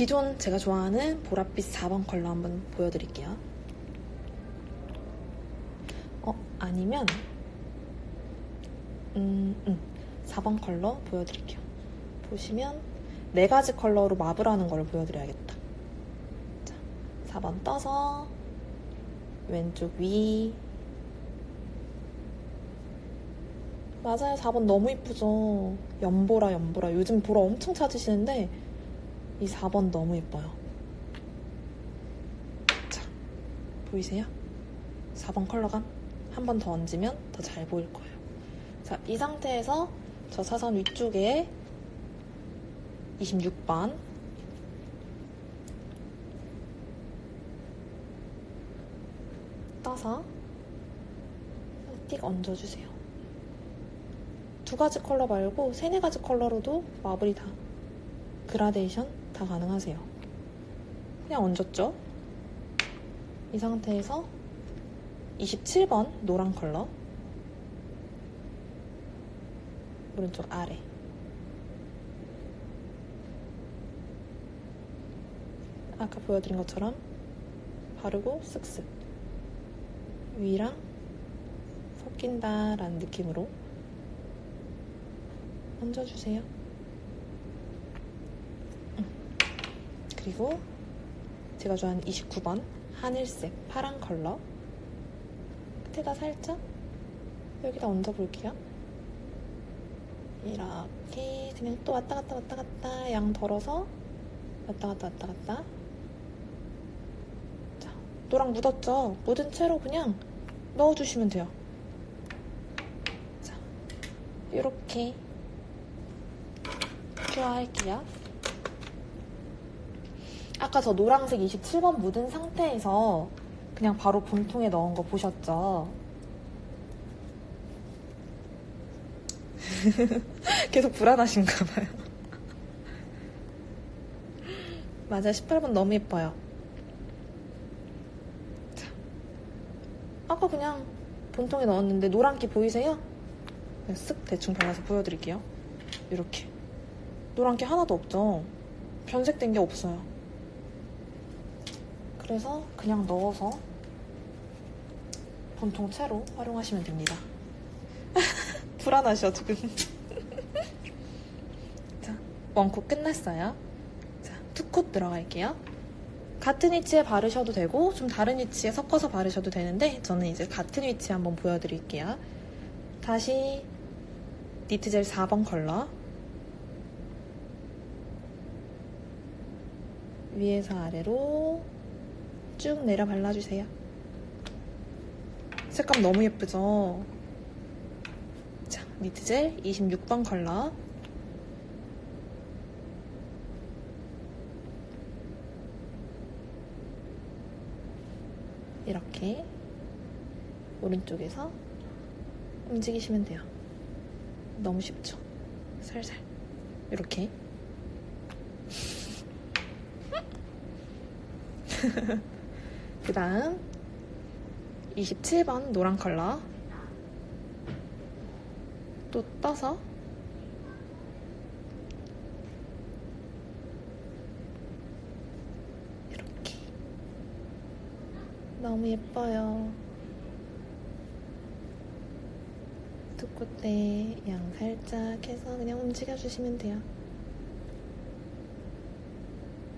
기존 제가 좋아하는 보랏빛 4번 컬러 한번 보여드릴게요. 어, 아니면, 음, 음, 4번 컬러 보여드릴게요. 보시면, 네 가지 컬러로 마블하는 걸 보여드려야겠다. 자, 4번 떠서, 왼쪽 위. 맞아요. 4번 너무 이쁘죠? 연보라, 연보라. 요즘 보라 엄청 찾으시는데, 이 4번 너무 예뻐요. 자, 보이세요? 4번 컬러감 한 번 더 얹으면 더 잘 보일 거예요. 자, 이 상태에서 저 사선 위쪽에 26번 떠서 띡 얹어주세요. 두 가지 컬러 말고 세네 가지 컬러로도 마블이 다 그라데이션 다 가능하세요. 그냥 얹었죠? 이 상태에서 27번 노란 컬러 오른쪽 아래 아까 보여드린 것처럼 바르고 쓱쓱 위랑 섞인다라는 느낌으로 얹어주세요. 그리고 제가 좋아하는 29번 하늘색 파란 컬러 끝에다 살짝 여기다 얹어볼게요. 이렇게 그냥 또 왔다 갔다 왔다 갔다 양 덜어서 왔다 갔다 왔다 갔다 자, 노랑 묻었죠? 묻은 채로 그냥 넣어주시면 돼요. 자, 이렇게 좋아할게요. 아까 저 노란색 27번 묻은 상태에서 그냥 바로 본통에 넣은 거 보셨죠? 계속 불안하신가 봐요. 맞아, 18번 너무 예뻐요. 자, 아까 그냥 본통에 넣었는데 노란기 보이세요? 쓱 대충 발라서 보여드릴게요. 이렇게. 노란기 하나도 없죠? 변색된 게 없어요. 그래서 그냥 넣어서 본통 채로 활용하시면 됩니다. 불안하셔 지금. 자, 원코 끝났어요. 자, 투콧 들어갈게요. 같은 위치에 바르셔도 되고 좀 다른 위치에 섞어서 바르셔도 되는데 저는 이제 같은 위치에 한번 보여드릴게요. 다시 니트젤 4번 컬러 위에서 아래로 쭉 내려 발라주세요. 색감 너무 예쁘죠? 자, 니트젤 26번 컬러. 이렇게 오른쪽에서 움직이시면 돼요. 너무 쉽죠? 살살. 이렇게. 그 다음 27번 노란 컬러. 또 떠서. 이렇게. 너무 예뻐요. 두 콧대 양 살짝 해서 그냥 움직여주시면 돼요.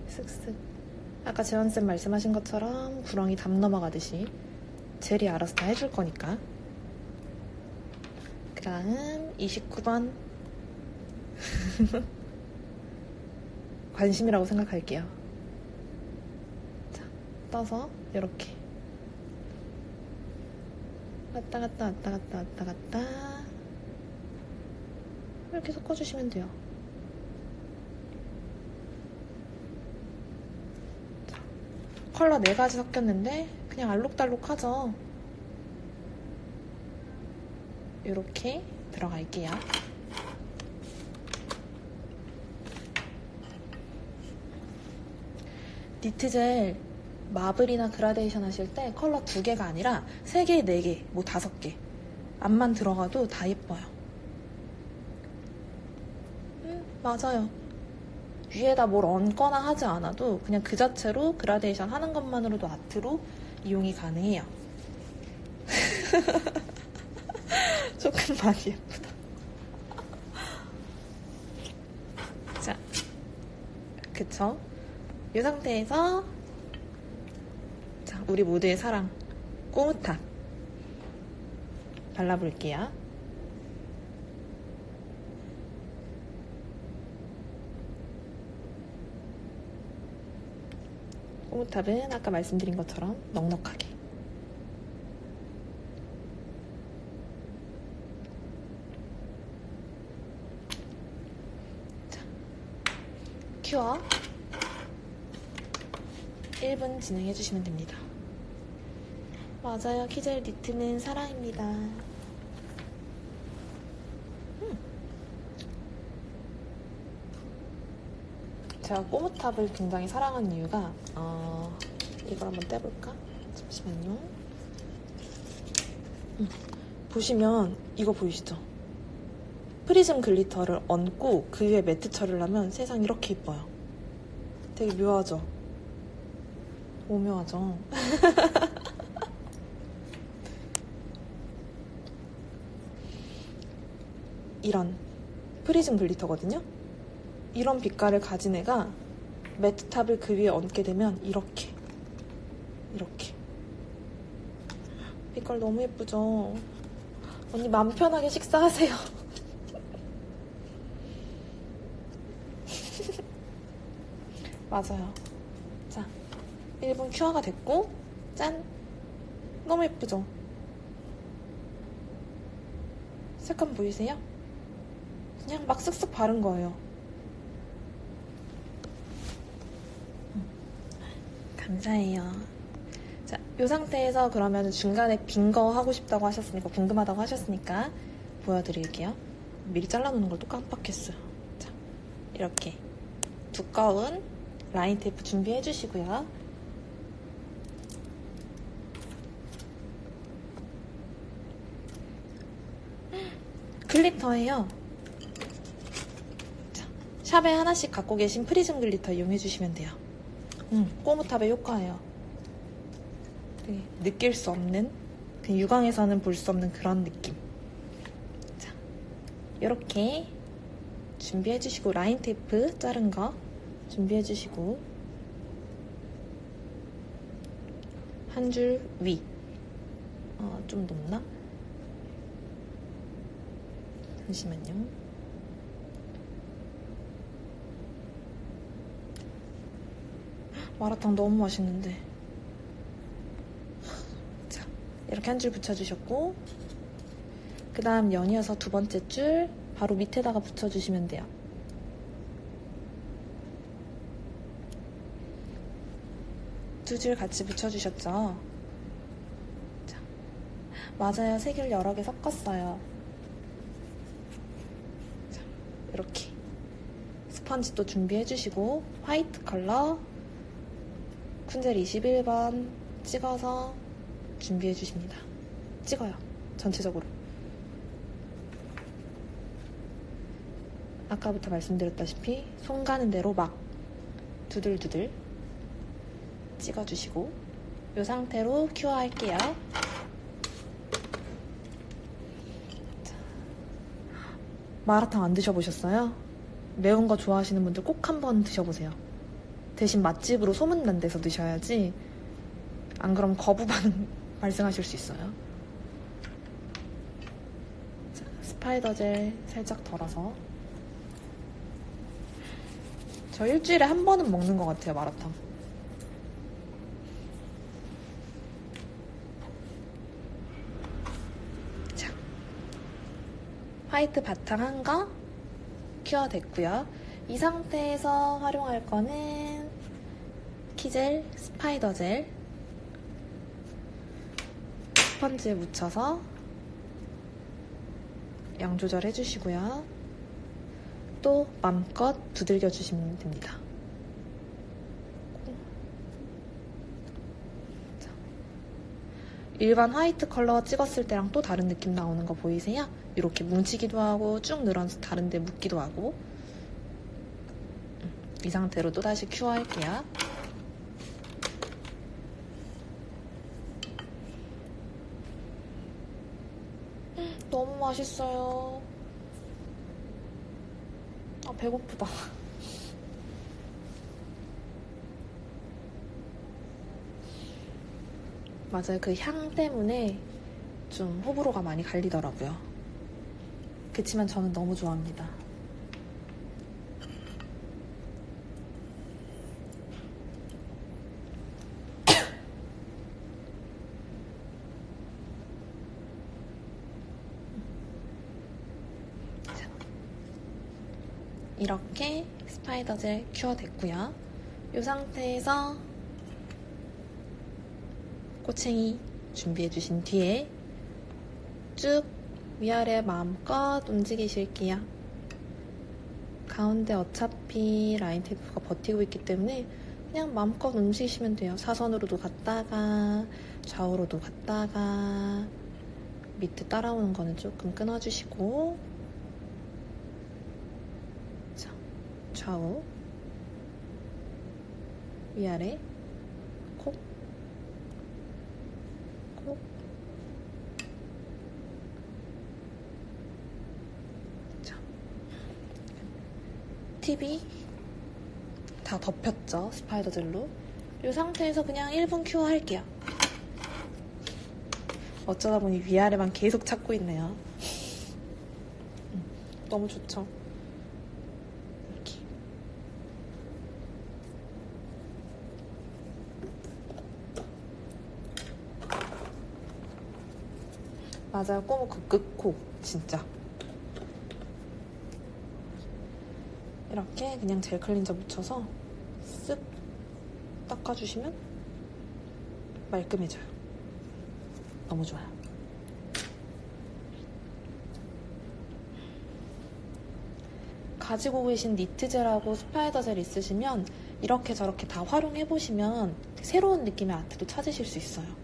쓱쓱 아까 재원쌤 말씀하신 것처럼 구렁이 담 넘어가듯이 젤이 알아서 다 해줄 거니까. 그 다음 29번. 관심이라고 생각할게요. 자, 떠서 이렇게 왔다 갔다 왔다 갔다 왔다 갔다 이렇게 섞어주시면 돼요. 컬러 네 가지 섞였는데 그냥 알록달록하죠. 이렇게 들어갈게요. 니트젤 마블이나 그라데이션 하실 때 컬러 두 개가 아니라 세 개, 네 개, 뭐 다섯 개 앞만 들어가도 다 예뻐요. 음, 맞아요. 위에다 뭘 얹거나 하지 않아도 그냥 그 자체로 그라데이션 하는 것만으로도 아트로 이용이 가능해요. 조금 많이 예쁘다. 자, 그쵸? 이 상태에서 자, 우리 모두의 사랑 꼬무탑 발라볼게요. 꼬무탑은 아까 말씀드린 것처럼 넉넉하게 자, 큐어 1분 진행해 주시면 됩니다. 맞아요. 키젤 니트는 사랑입니다. 제가 꼬무탑을 굉장히 사랑하는 이유가 어, 이걸 한번 떼볼까? 잠시만요. 음, 보시면 이거 보이시죠? 프리즘 글리터를 얹고 그 위에 매트 처리를 하면 세상 이렇게 이뻐요. 되게 묘하죠? 오묘하죠? 이런 프리즘 글리터거든요. 이런 빛깔을 가진 애가 매트탑을 그 위에 얹게 되면 이렇게 이렇게 빛깔 너무 예쁘죠? 언니 맘 편하게 식사하세요. 맞아요. 자, 1분 큐어가 됐고 짠! 너무 예쁘죠? 색감 보이세요? 그냥 막 쓱쓱 바른 거예요. 감사해요. 자, 이 상태에서 그러면 중간에 빈 거 하고 싶다고 하셨으니까, 궁금하다고 하셨으니까 보여드릴게요. 미리 잘라놓는 걸 또 깜빡했어요. 자, 이렇게 두꺼운 라인 테이프 준비해 주시고요. 글리터예요. 자, 샵에 하나씩 갖고 계신 프리즘 글리터 이용해 주시면 돼요. 음, 꼬무탑의 효과예요. 되게 느낄 수 없는, 그 유광에서는 볼 수 없는 그런 느낌. 자, 이렇게 준비해 주시고 라인 테이프 자른 거 준비해 주시고 한 줄 위. 어, 좀 높나? 잠시만요. 마라탕 너무 맛있는데. 자, 이렇게 한 줄 붙여주셨고, 그 다음 연이어서 두 번째 줄 바로 밑에다가 붙여주시면 돼요. 두 줄 같이 붙여주셨죠? 자, 맞아요. 색을 여러 개 섞었어요. 자, 이렇게. 스펀지 또 준비해주시고, 화이트 컬러, 쿤젤 21번 찍어서 준비해 주십니다. 찍어요. 전체적으로. 아까부터 말씀드렸다시피 손 가는 대로 막 두들두들 찍어주시고 이 상태로 큐어 할게요. 자, 마라탕 안 드셔보셨어요? 매운 거 좋아하시는 분들 꼭 한번 드셔보세요. 대신 맛집으로 소문난 데서 드셔야지 안 그럼 거부 반응 발생하실 수 있어요. 자, 스파이더 젤 살짝 덜어서 저 일주일에 한 번은 먹는 것 같아요 마라탕. 자, 화이트 바탕 한거 큐어 됐고요. 이 상태에서 활용할 거는 키젤 스파이더 젤 스펀지에 묻혀서 양 조절해 주시고요. 또 맘껏 두들겨 주시면 됩니다. 자, 일반 화이트 컬러 찍었을 때랑 또 다른 느낌 나오는 거 보이세요? 이렇게 뭉치기도 하고 쭉 늘어서 다른데 묶기도 하고 이 상태로 또다시 큐어할게요. 너무 맛있어요. 아, 배고프다. 맞아요. 그 향 때문에 좀 호불호가 많이 갈리더라고요. 그치만 저는 너무 좋아합니다. 자, 이렇게 스파이더 젤 큐어 됐고요. 이 상태에서 꼬챙이 준비해 주신 뒤에 쭉 위아래 마음껏 움직이실게요. 가운데 어차피 라인 테이프가 버티고 있기 때문에 그냥 마음껏 움직이시면 돼요. 사선으로도 갔다가 좌우로도 갔다가 밑에 따라오는 거는 조금 끊어주시고 자, 좌우 위아래. 콕. 콕. 자. TV 다 덮였죠 스파이더 젤로. 이 상태에서 그냥 1분 큐어 할게요. 어쩌다 보니 위아래만 계속 찾고 있네요. 음, 너무 좋죠 맞아요. 꼬무 극극코 진짜. 이렇게 그냥 젤 클린저 묻혀서 쓱 닦아주시면 말끔해져요. 너무 좋아요. 가지고 계신 니트 젤하고 스파이더 젤 있으시면 이렇게 저렇게 다 활용해보시면 새로운 느낌의 아트도 찾으실 수 있어요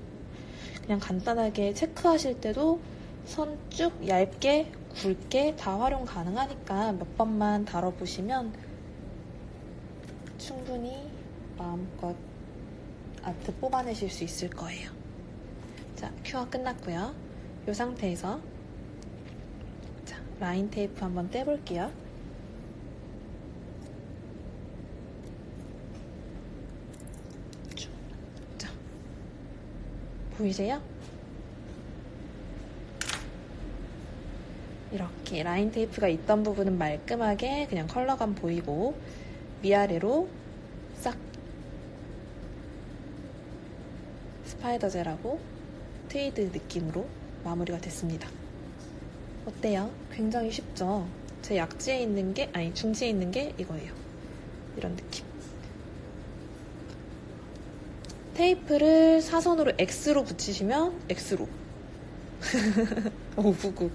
그냥 간단하게 체크하실 때도 선 쭉 얇게 굵게 다 활용 가능하니까 몇 번만 다뤄보시면 충분히 마음껏 아트 뽑아내실 수 있을 거예요. 자, 큐어 끝났고요. 이 상태에서 자, 라인 테이프 한번 떼볼게요. 보이세요? 이렇게 라인 테이프가 있던 부분은 말끔하게 그냥 컬러감 보이고 위아래로 싹 스파이더 젤하고 트위드 느낌으로 마무리가 됐습니다. 어때요? 굉장히 쉽죠? 제 약지에 있는 게, 아니 중지에 있는 게 이거예요. 이런 느낌. 테이프를 사선으로 X로 붙이시면 X로. 오구구.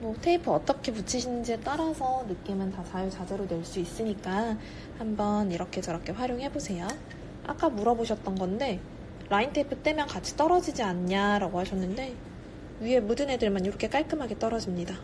뭐 테이프 어떻게 붙이시는지에 따라서 느낌은 다 자유자재로 낼 수 있으니까 한번 이렇게 저렇게 활용해 보세요. 아까 물어보셨던 건데 라인 테이프 떼면 같이 떨어지지 않냐라고 하셨는데 위에 묻은 애들만 이렇게 깔끔하게 떨어집니다.